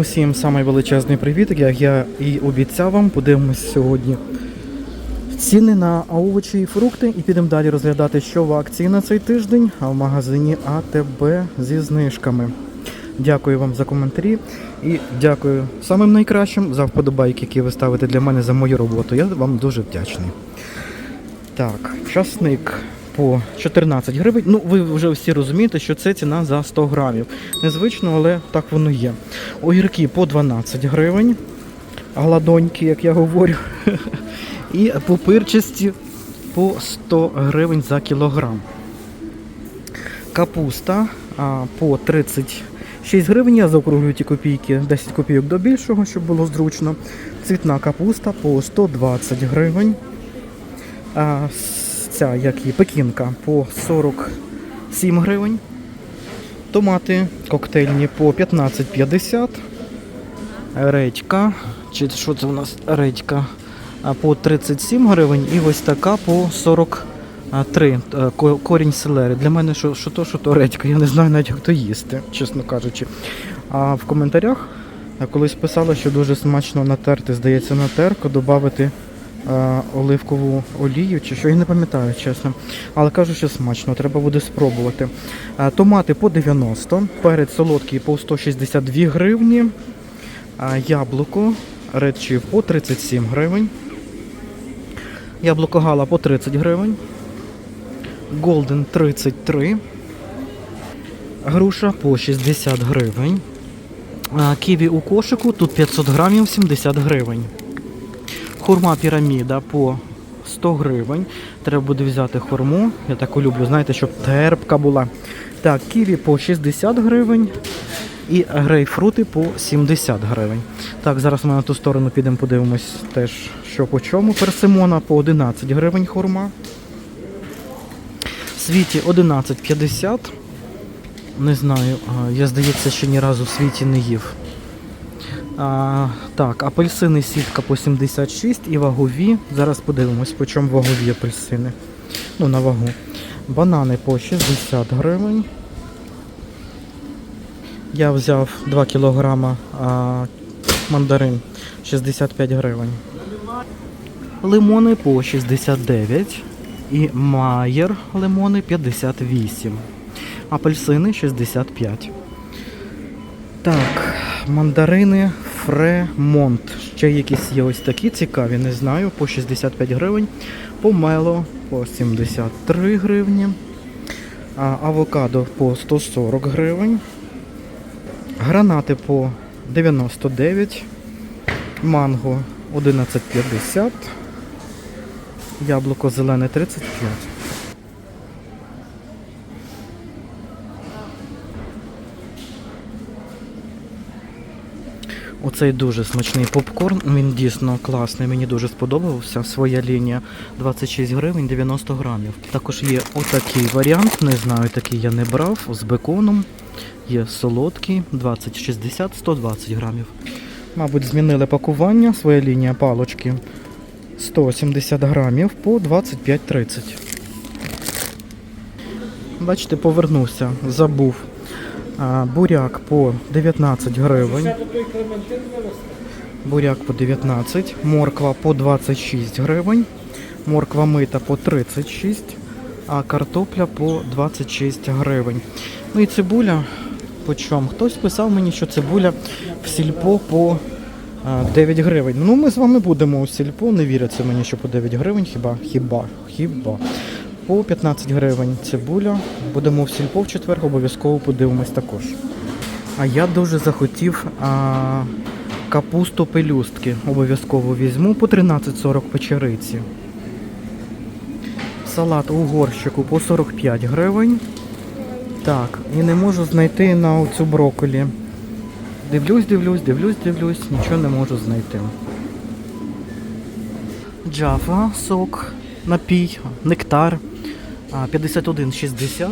Усім самий величезний привіт, як я і обіцяв вам. Подивимось сьогодні ціни на овочі і фрукти і підемо далі розглядати, що в акції на цей тиждень, а в магазині АТБ зі знижками. Дякую вам за коментарі і дякую самим найкращим за вподобайки, які ви ставите для мене за мою роботу. Я вам дуже вдячний. Так, часник по 14 гривень. Ну, ви вже всі розумієте, що це ціна за 100 грамів. Незвично, але так воно є. Огірки по 12 гривень. Гладоньки, як я говорю. І пупирчасті по 100 гривень за кілограм. Капуста по 36 гривень. Я заокруглюю ті копійки, 10 копійок до більшого, щоб було зручно. Цвітна капуста по 120 гривень. Ця, як її, пекінка по 47 гривень. Томати коктейльні по 15,50. Редька. Чи що це у нас редька? По 37 гривень і ось така по 43 е, корінь селери. Для мене що, що то, що то редька. Я не знаю навіть як то їсти, чесно кажучи. А в коментарях колись писали, що дуже смачно натерти, здається, на терку, додати оливкову олію чи що, я не пам'ятаю, чесно. Але кажу, що смачно, треба буде спробувати. Е, Томати по 90, перець солодкий по 162 гривні, яблуко редчів по 37 гривень. Яблуко гала по 30 гривень. Голден 33. Груша по 60 гривень. Ківі у кошику тут 500 грамів 70 гривень. Хурма піраміда по 100 гривень. Треба буде взяти хурму. Я таку люблю, знаєте, щоб терпка була. Так, ківі по 60 гривень. І грейпфрути по 70 гривень. Так, зараз ми на ту сторону підемо подивимось теж, що по чому. Персимона по 11 гривень хурма. В світі 11,50. Не знаю, я здається, ще ні разу в світі не їв. А, так, апельсини сітка по 76 і вагові. Зараз подивимось, по чому вагові апельсини. Ну, на вагу. Банани по 60 гривень. Я взяв 2 кілограма мандарин 65 гривень. Лимони по 69 і майер лимони 58. Апельсини 65. Так, мандарини Фремонт. Ще якісь є ось такі цікаві, не знаю, по 65 гривень. Помело по 73 гривні. Авокадо по 140 гривень. Гранати по 99. Манго 11,50. Яблуко зелене 35. Оцей дуже смачний попкорн, він дійсно класний, мені дуже сподобався. Своя лінія 26 гривень 90 грамів. Також є отакий варіант, не знаю, такий я не брав, з беконом. Є солодкий 20-60, 120 грамів. Мабуть, змінили пакування, своя лінія палочки 170 грамів по 25-30. Бачите, повернувся, забув. Буряк по 19 гривень. Буряк по 19, морква по 26 гривень, морква мита по 36, а картопля по 26 гривень. Ну і цибуля по чому? Хтось писав мені, що цибуля в сільпо по 9 гривень. Ну ми з вами будемо у сільпо, не віриться мені, що по 9 гривень, хіба, хіба, хіба. По 15 гривень цибуля. Будемо в сільпо в четвер, обов'язково подивимось також. А я дуже захотів а, капусту пелюстки. Обов'язково візьму по 13,40 печериці. Салат у горщику по 45 гривень. Так, і не можу знайти на оцю брокколі. Дивлюсь, дивлюсь, дивлюсь, дивлюсь, нічого не можу знайти. Джафа, сок, напій, нектар 51,60.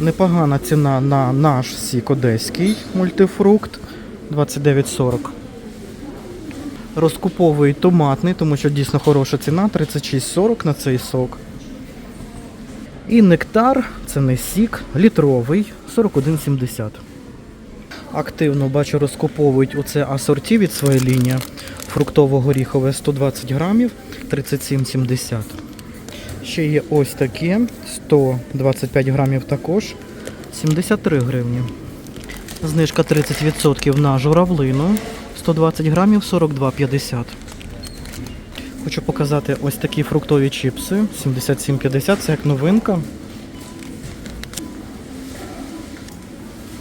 Непогана ціна на наш сік одеський мультифрукт 29,40. Розкуповую томатний, тому що дійсно хороша ціна 36,40 на цей сок. І нектар, це не сік, літровий 41,70. Активно бачу, розкуповують оце асорті від своєї лінії. Фруктово-горіхове 120 грамів 37,70. Ще є ось такі 125 грамів також 73 гривні. Знижка 30% на журавлину 120 грамів 42,50. Хочу показати ось такі фруктові чіпси 77,50, це як новинка.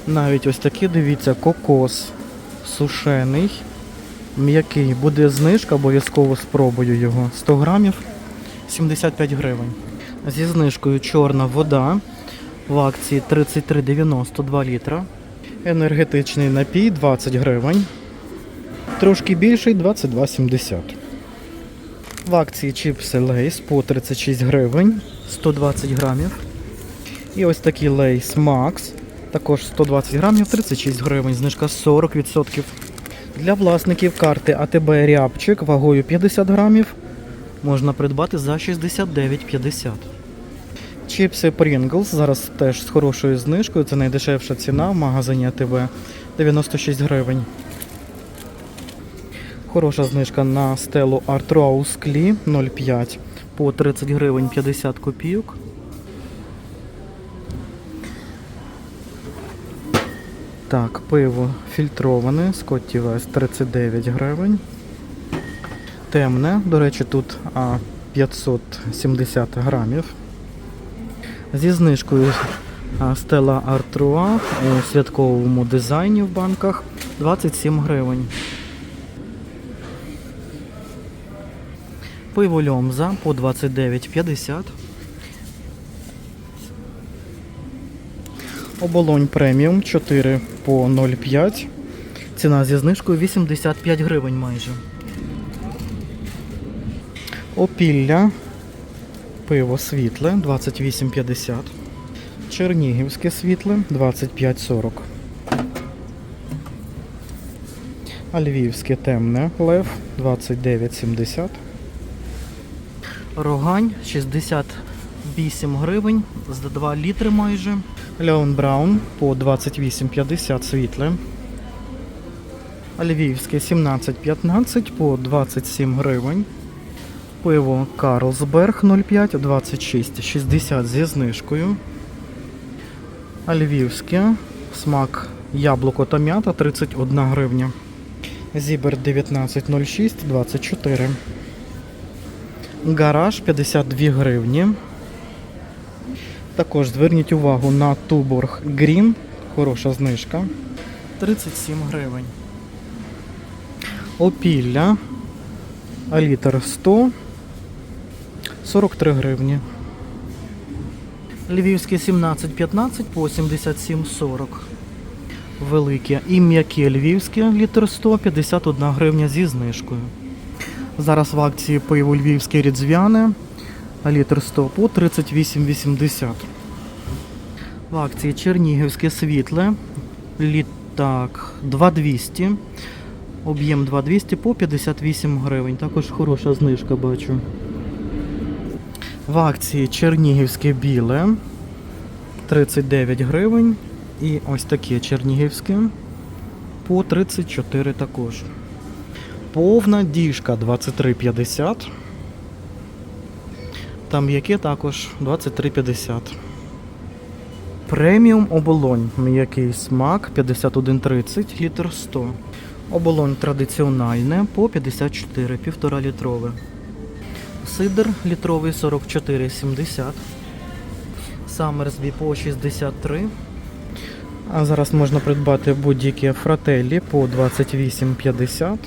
Навіть ось такі, дивіться, кокос сушений, м'який. Буде знижка, обов'язково спробую його. 100 грамів 75 гривень. Зі знижкою чорна вода в акції 33,90 2 літра. Енергетичний напій 20 гривень. Трошки більший 22,70. В акції чіпси Лейс по 36 гривень 120 грамів. І ось такий Лейс Макс. Також 120 грамів 36 гривень, знижка 40%. Для власників карти АТБ Рябчик вагою 50 грамів можна придбати за 69,50. Чіпси Pringles зараз теж з хорошою знижкою. Це найдешевша ціна в магазині АТБ 96 гривень. Хороша знижка на стелу Art Rose склі 0,5 по 30 гривень 50 копійок. Так, пиво фільтроване, Scotty West 39 гривень. Темне, до речі, тут 570 грамів. Зі знижкою а, Stella Artois у святковому дизайні в банках 27 гривень. Пиво Льомза по 29,50. Оболонь преміум 4 по 0,5. Ціна зі знижкою 85 гривень майже. Опілля. Пиво світле 28,50. Чернігівське світле 25,40. А львівське темне лев 29,70. Рогань 68 гривень за 2 літри майже. Леон Браун по 28,50 світле. Львівське 17,15 по 27 гривень. Пиво Карлсберг 0,5 26,60 зі знижкою. А Львівське смак яблуко та м'ята 31 гривня. Зібер 19,06 24. Гараж 52 гривні. Також зверніть увагу на Туборг Green. Хороша знижка. 37 гривень. Опілля. А літр 100. 43 гривні. Львівське 17,15 по 77,40. Велике і м'яке львівське літр 100 51 гривня зі знижкою. Зараз в акції пиво львівське рідзвяне, літр 100 по 38,80. В акції Чернігівське світле, літак 2200, об'єм 2200 по 58 гривень. Також хороша знижка бачу. В акції Чернігівське біле 39 гривень. І ось таке чернігівське по 34 також. Повна діжка 23,50. Там яке також 23,50. Преміум оболонь. М'який смак 51,30 літр 100. Оболонь традиціональне по 54, 1,5 літрове. Сидр літровий 44,70. Самерсбі по 63. А зараз можна придбати будь-які фрателі по 28,50.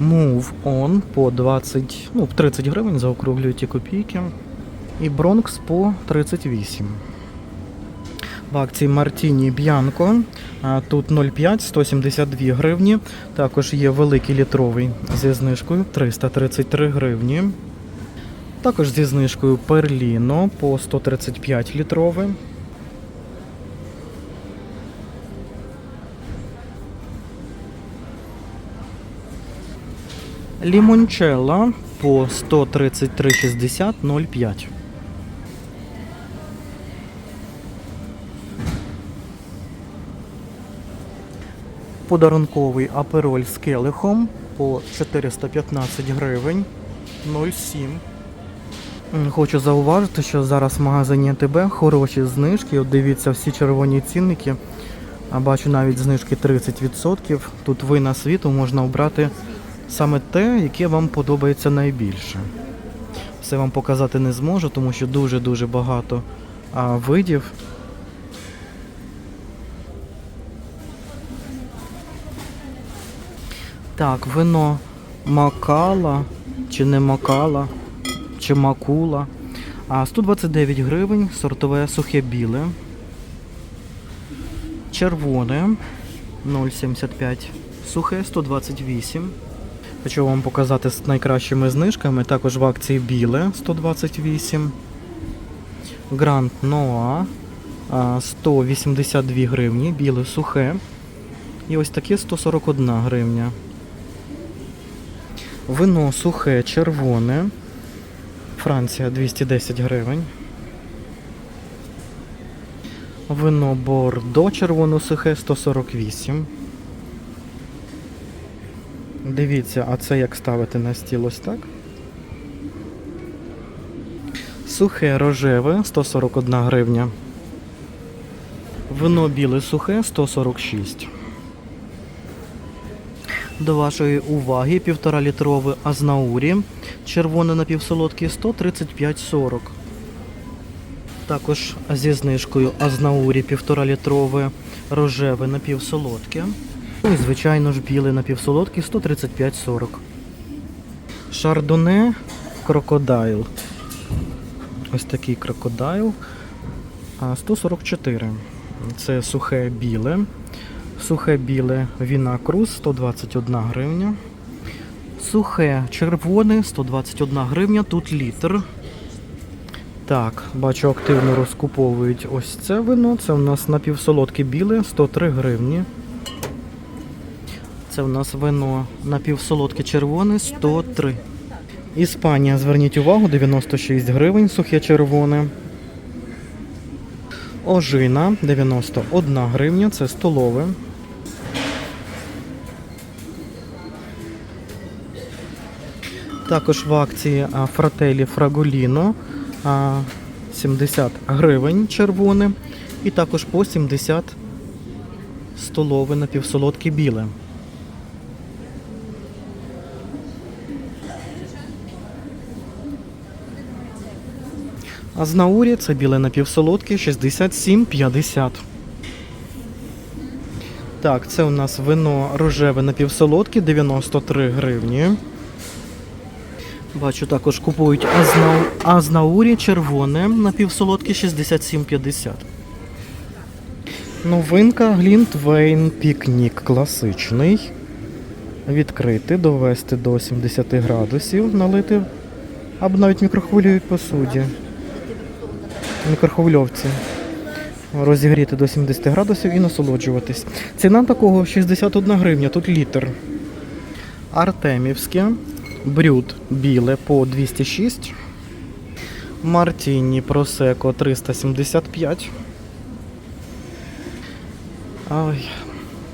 Move On по 20, ну, 30 гривень заокруглюю ті копійки. І Bronx по 38. В акції Мартіні Б'янко. Тут 0,5, 172 гривні. Також є великий літровий зі знижкою 333 гривні. Також зі знижкою Перліно по 135 літрове. Лімончелла по 133,60 Подарунковий апероль з келихом по 415 гривень 0,7. Хочу зауважити, що зараз в магазині АТБ хороші знижки. От дивіться всі червоні цінники. А бачу навіть знижки 30%. Тут вина світу можна обрати саме те, яке вам подобається найбільше. Все вам показати не зможу, тому що дуже-дуже багато видів. Так, вино макала, чи не макала, чи макула. А 129 гривень, сортове сухе біле. Червоне 0,75. Сухе 128. Хочу вам показати з найкращими знижками. Також в акції біле 128. Гранд Ноа 182 гривні, біле сухе. І ось таке 141 гривня. Вино сухе червоне. Франція 210 гривень. Вино Бордо червоно сухе 148. Дивіться, а це як ставити на стіл ось так. Сухе рожеве 141 гривня. Вино біле сухе 146. До вашої уваги півтора літрове Азнаурі. Червоне напівсолодке 135,40. Також зі знижкою Азнаурі півтора літрове рожеве напівсолодке. Ну і звичайно ж біле напівсолодке 135,40. Шардоне крокодайл. Ось такий крокодайл. 144. Це сухе біле. Сухе біле віна Круз 121 гривня. Сухе червоне 121 гривня, тут літр. Так, бачу, активно розкуповують ось це вино. Це у нас напівсолодке біле 103 гривні. Це у нас вино напівсолодке червоне 103. Іспанія, зверніть увагу, 96 гривень, сухе червоне. Ожина 91 гривня, це столове. Також в акції Фрателі Фраголіно 70 гривень червоне. І також по 70 столове напівсолодке біле. А з наурі це біле напівсолодке 67,50. Так, це у нас вино рожеве напівсолодке 93 гривні. Бачу, також купують Азнау... Азнаурі червоне напівсолодке 67,50. Новинка Глінтвейн Пікнік класичний. Відкрити, довести до 70 градусів, налити або навіть мікрохвилюють посуді. Мікрохвильовці. Розігріти до 70 градусів і насолоджуватись. Ціна такого 61 гривня, тут літр. Артемівське. Брюд біле по 206. Мартіні Просеко 375. Ой,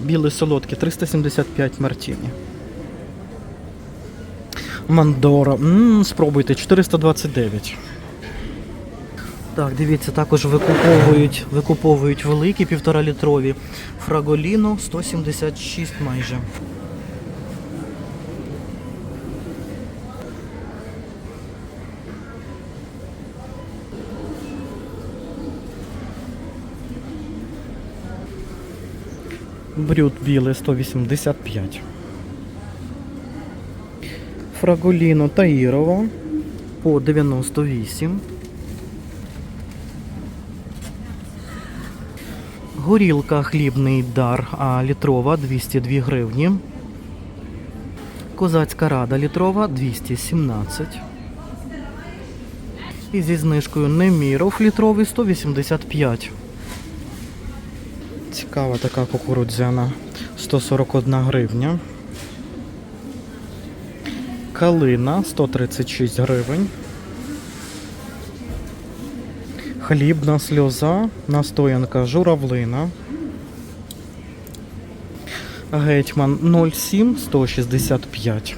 біле солодке 375 Мартіні. Мандора. Ммм, спробуйте 429. Так, дивіться, також викуповують, викуповують великі півтора літрові. Фраголіно 176 майже. Брюд біле 185. Фраголіно Таїрова по 98. Горілка хлібний дар літрова 202 гривні. Козацька рада літрова 217. І зі знижкою Неміров літровий 185. Цікава така кукурудзяна 141 гривня. Калина 136 гривень. Хлібна сльоза, настоянка журавлина. Гетьман 07 165.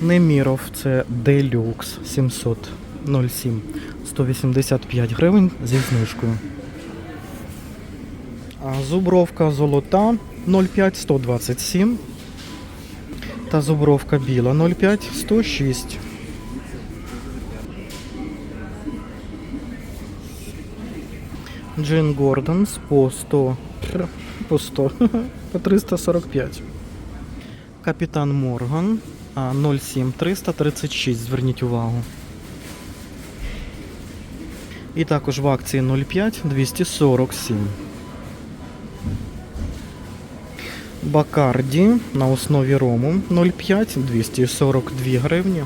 Неміров це Делюкс 700 07 185 гривень зі знижкою. Зубровка золота 05 127 та зубровка біла 05 106. Джин Гордонс по 100 по 100 по 345. Капітан Морган а, 07 336, зверніть увагу. І також в акції 05 247. Бакарді на основі рому 0,5 242 гривні.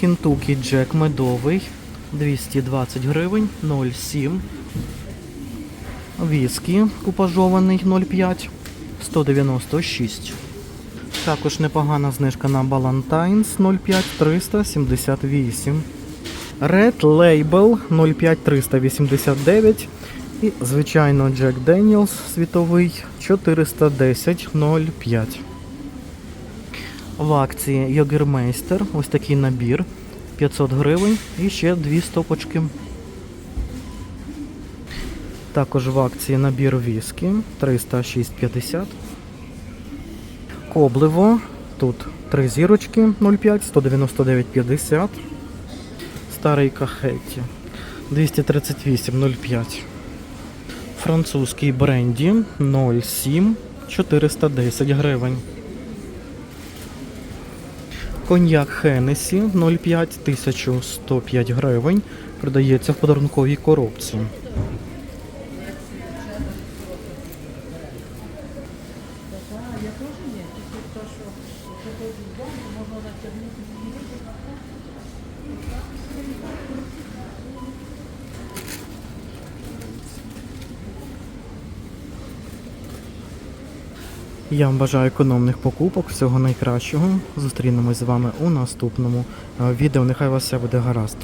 Кентукі Джек медовий 220 гривень 0,7. Віскі купажований 0,5 196. Також непогана знижка на Ballantines 0,5 378. Red Label 0,5 389. І, звичайно, Jack Daniels світовий 410 0,5. В акції Йогермейстер. Ось такий набір 500 гривень і ще дві стопочки. Також в акції набір віскі 306,50. Кобливо. Тут три зірочки 0,5, 199,50. Старий кахеті 238,05. Французький бренді 0,7 410 гривень. Коньяк Хенесі 0,5 1105 гривень. Продається в подарунковій коробці. Я вам бажаю економних покупок, всього найкращого. Зустрінемось з вами у наступному е, відео. Нехай вас все буде гаразд.